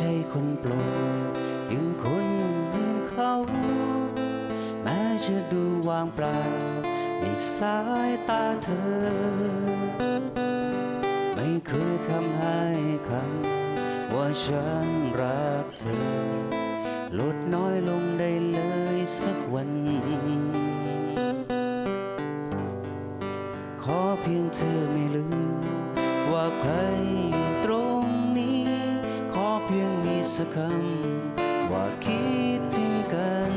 ช่คนโปรดย่างคนอื่นเขา แม้จะดูวางเปล่าในสายตาเธอ ไม่เคยทำให้คำว่าฉันรักเธอ ลดน้อยลงได้เลยสักวัน ขอเพียงเธอไม่ลืมว่าใคร สักคำว่าคิดถึงกัน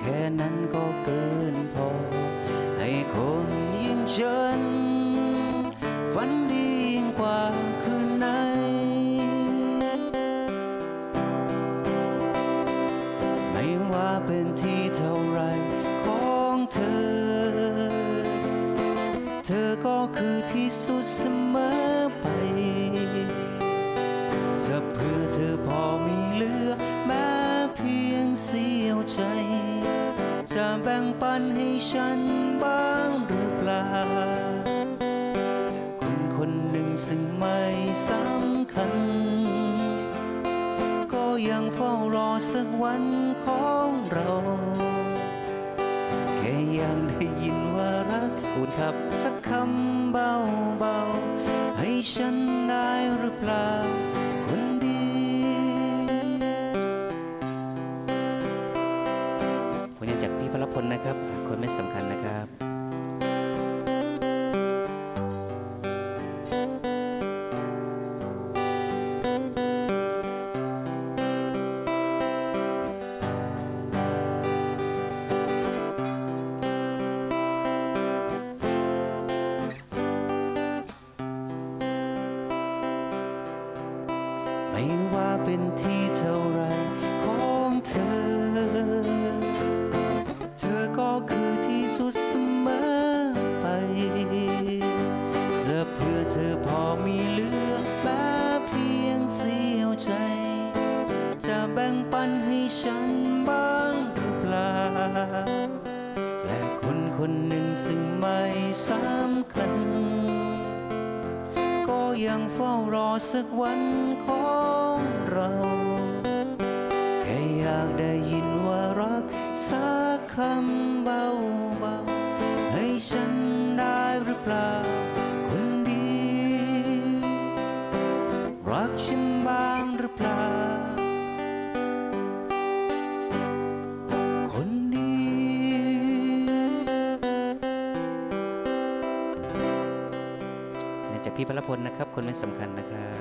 แค่นั้นก็เกินพอ ให้คนยิ่งฉัน ฝันดียิ่งกว่าคืนไหนไม่ว่าเป็นที่เท่าไรของเธอ เธอก็คือที่สุดเสมอไป พอเธอพอมีเหลือแม้เพียงเสี้ยวใจ จะแบ่งปันให้ฉันบ้างหรือเปล่า คนคนหนึ่งซึ่งไม่สำคัญ ก็ยังเฝ้ารอสักวันของเราแค่ยังได้ยินว่ารักพูดขับสักคำเบาๆ ให้ฉันได้หรือเปล่า ไม่สำคัญนะครับ ไม่ว่าเป็นที่เท่าไรของเธอ เสมอไป จะเพื่อเธอพอมีเหลือแม้เพียงเสี้ยวใจ จะแบ่งปันให้ฉันบ้างหรือเปล่า และคนคนหนึ่งซึ่งไม่สำคัญ ก็ยังเฝ้ารอสักวันของเราแค่อยากได้ยินว่ารักสักคำ ฉันได้หรือเปล่าคนดี รักฉันบ้างหรือเปล่า คนดี จากพี่พลพลนะครับ คนไม่สำคัญนะครับ